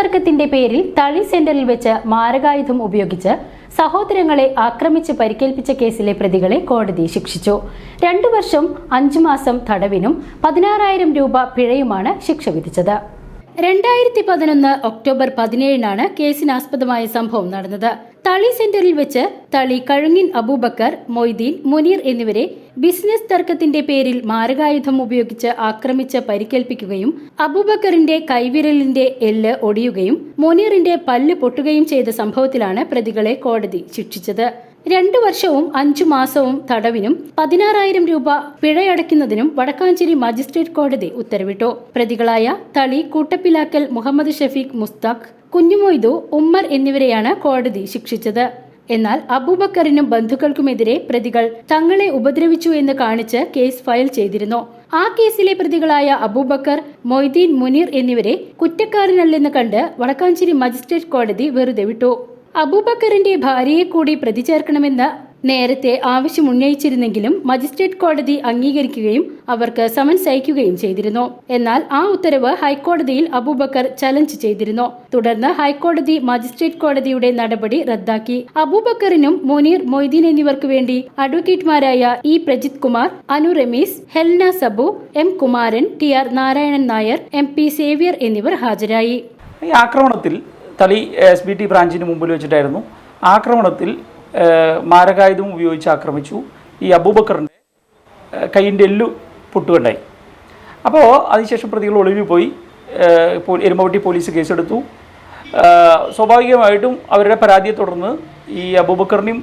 തർക്കത്തിന്റെ പേരിൽ തളി സെന്ററിൽ വെച്ച് മാരകായുധം ഉപയോഗിച്ച് സഹോദരങ്ങളെ ആക്രമിച്ച് പരിക്കേൽപ്പിച്ച കേസിലെ പ്രതികളെ കോടതി ശിക്ഷിച്ചു. രണ്ടു വർഷം അഞ്ചു മാസം തടവിനും പതിനാറായിരം രൂപ പിഴയുമാണ് ശിക്ഷ വിധിച്ചത്. രണ്ടായിരത്തി പതിനൊന്ന് ഒക്ടോബർ പതിനേഴിനാണ് കേസിനാസ്പദമായ സംഭവം നടന്നത്. തളി സെന്ററിൽ വെച്ച് തളി കഴുങ്ങിൻ അബൂബക്കർ മൊയ്തീൻ മുനീർ എന്നിവരെ ബിസിനസ് തർക്കത്തിന്റെ പേരിൽ മാരകായുധം ഉപയോഗിച്ച് ആക്രമിച്ച് പരിക്കേൽപ്പിക്കുകയും അബൂബക്കറിന്റെ കൈവിരലിന്റെ എല്ല് ഒടിയുകയും മുനീറിന്റെ പല്ല് പൊട്ടുകയും ചെയ്ത സംഭവത്തിലാണ് പ്രതികളെ കോടതി ശിക്ഷിച്ചത്. രണ്ടു വർഷവും അഞ്ചു മാസവും തടവിനും പതിനാറായിരം രൂപ പിഴയടയ്ക്കുന്നതിനും വടക്കാഞ്ചേരി മജിസ്ട്രേറ്റ് കോടതി ഉത്തരവിട്ടു. പ്രതികളായ തളി കൂട്ടപ്പിലാക്കൽ മുഹമ്മദ് ഷഫീഖ് മുസ്താഖ് കുഞ്ഞുമൊയ്തു ഉമ്മർ എന്നിവരെയാണ് കോടതി ശിക്ഷിച്ചത്. എന്നാൽ അബൂബക്കറിനും ബന്ധുക്കൾക്കുമെതിരെ പ്രതികൾ തങ്ങളെ ഉപദ്രവിച്ചു എന്ന് കാണിച്ച് കേസ് ഫയൽ ചെയ്തിരുന്നു. ആ കേസിലെ പ്രതികളായ അബൂബക്കർ മൊയ്തീൻ മുനീർ എന്നിവരെ കുറ്റക്കാരനല്ലെന്ന് കണ്ട് വടക്കാഞ്ചേരി മജിസ്ട്രേറ്റ് കോടതി വെറുതെ വിട്ടു. അബൂബക്കറിന്റെ ഭാര്യയെ കൂടി പ്രതി ചേർക്കണമെന്ന് നേരത്തെ ആവശ്യമുന്നയിച്ചിരുന്നെങ്കിലും മജിസ്ട്രേറ്റ് കോടതി അംഗീകരിക്കുകയും അവർക്ക് സമൻസ് അയക്കുകയും ചെയ്തിരുന്നു. എന്നാൽ ആ ഉത്തരവ് ഹൈക്കോടതിയിൽ അബൂബക്കർ ചലഞ്ച് ചെയ്തിരുന്നു. തുടർന്ന് ഹൈക്കോടതി മജിസ്ട്രേറ്റ് കോടതിയുടെ നടപടി റദ്ദാക്കി. അബൂബക്കറിനും മുനീർ മൊയ്തീൻ എന്നിവർക്ക് വേണ്ടി അഡ്വക്കേറ്റുമാരായ E Prajith Kumar Anu Ramees Helna Sabu M Kumaran T R Narayanan Nair M P Xavier എന്നിവർ ഹാജരായി. ഈ ആക്രമണത്തിൽ തളി എസ് ബി ടി ബ്രാഞ്ചിന് മുമ്പിൽ വെച്ചിട്ടായിരുന്നു. ആക്രമണത്തിൽ മാരകായുധം ഉപയോഗിച്ച് ആക്രമിച്ചു. ഈ അബൂബക്കറിന്റെ കൈയിന്റെ എല്ലു പൊട്ടുകണ്ടായി അപ്പോൾ അതിനുശേഷം പ്രതികൾ ഒളിവിൽ പോയി എരുമവട്ടി പോലീസ് കേസെടുത്തു. സ്വാഭാവികമായിട്ടും അവരുടെ പരാതിയെ തുടർന്ന് ഈ അബൂബക്കറിനെയും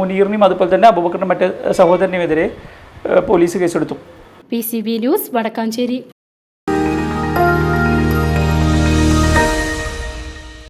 മുനീറിനെയും അതുപോലെ തന്നെ അബൂബക്കറിന്റെ മറ്റ് സഹോദരനെയും എതിരെ പോലീസ് കേസെടുത്തു. P C B news Vadakkanchery.